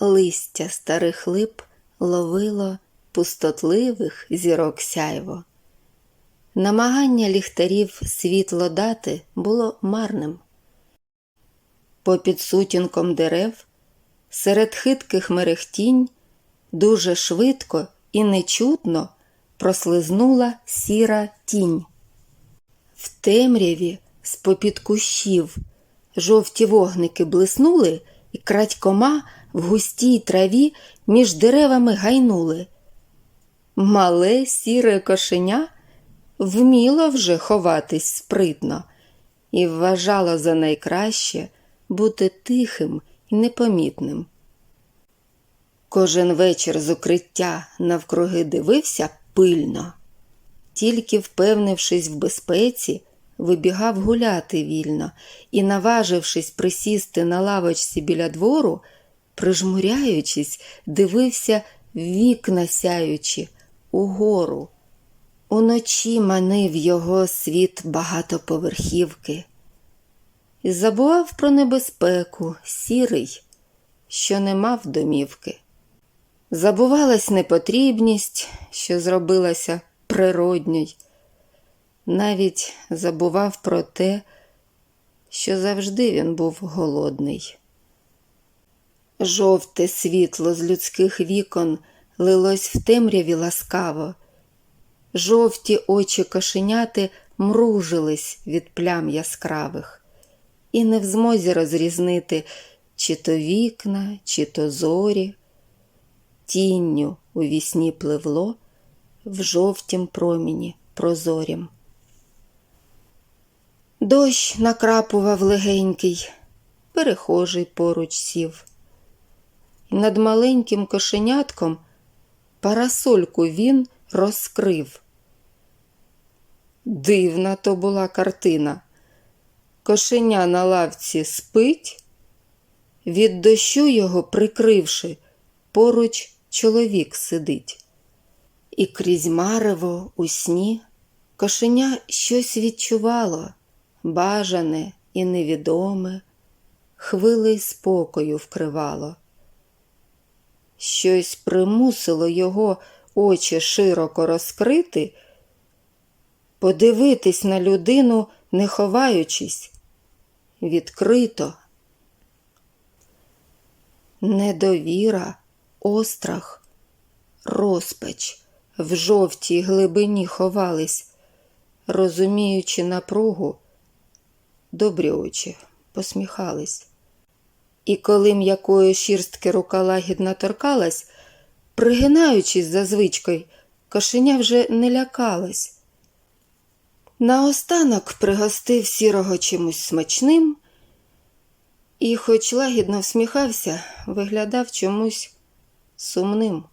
листя старих лип ловило пустотливих зірок сяйво. Намагання ліхтарів світло дати було марним. Попід сутінком дерев, серед хитких мерехтінь, дуже швидко і нечутно прослизнула сіра тінь. В темряві з-попід кущів жовті вогники блиснули, і крадькома в густій траві між деревами гайнули. Мале сіре кошеня вміло вже ховатись спритно і вважало за найкраще бути тихим і непомітним. Кожен вечір з укриття навкруги дивився пильно, тільки впевнившись в безпеці, вибігав гуляти вільно і, наважившись присісти на лавочці біля двору, прижмуряючись, дивився вікна сяючи угору. Уночі манив його світ багатоповерхівки. І забував про небезпеку, сірий, що не мав домівки. Забувалась непотрібність, що зробилася природньою. Навіть забував про те, що завжди він був голодний. Жовте світло з людських вікон лилось в темряві ласкаво. Жовті очі кошеняти мружились від плям яскравих, і не в змозі розрізнити, чи то вікна, чи то зорі. Тінню у вісні пливло в жовтім проміні прозорім. Дощ накрапував легенький, перехожий поруч сів. Над маленьким кошенятком парасольку він розкрив. Дивна то була картина. Кошеня на лавці спить, від дощу його прикривши, поруч чоловік сидить. І крізь марево у сні кошеня щось відчувало, бажане і невідоме, хвили спокою вкривало. Щось примусило його очі широко розкрити, подивитись на людину, не ховаючись, відкрито. Недовіра, острах, розпач в жовтій глибині ховались, розуміючи напругу, добрі очі посміхались. І коли м'якої шірстки рука лагідно торкалась, пригинаючись за звичкою, кошеня вже не лякалась. Наостанок пригостив сірого чимось смачним і, хоч лагідно всміхався, виглядав чомусь сумним.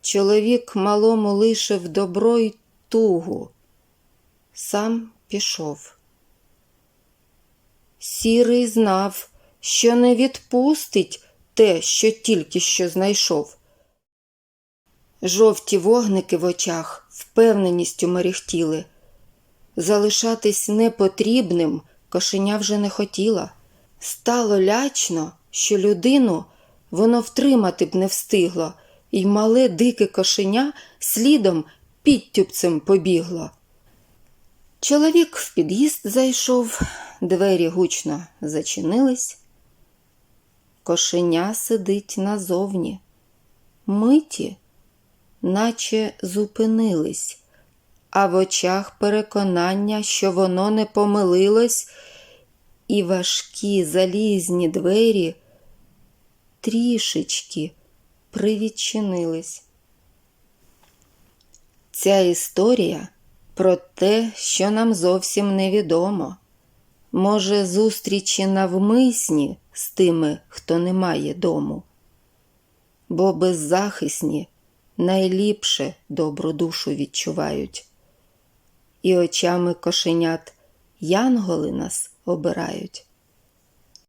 Чоловік малому лишив добро й тугу, сам пішов. Сірий знав, що не відпустить те, що тільки що знайшов. Жовті вогники в очах впевненістю мерехтіли. Залишатись непотрібним кошеня вже не хотіла. Стало лячно, що людину воно втримати б не встигло, і мале дике кошеня слідом підтюпцем побігло. Чоловік в під'їзд зайшов, двері гучно зачинились. Кошеня сидить назовні. Миті, наче зупинились, а в очах переконання, що воно не помилилось, і важкі залізні двері трішечки привідчинились. Ця історія про те, що нам зовсім невідомо. Може, зустрічі навмисні з тими, хто не має дому, бо беззахисні найліпше добру душу відчувають, і очами кошенят янголи нас обирають.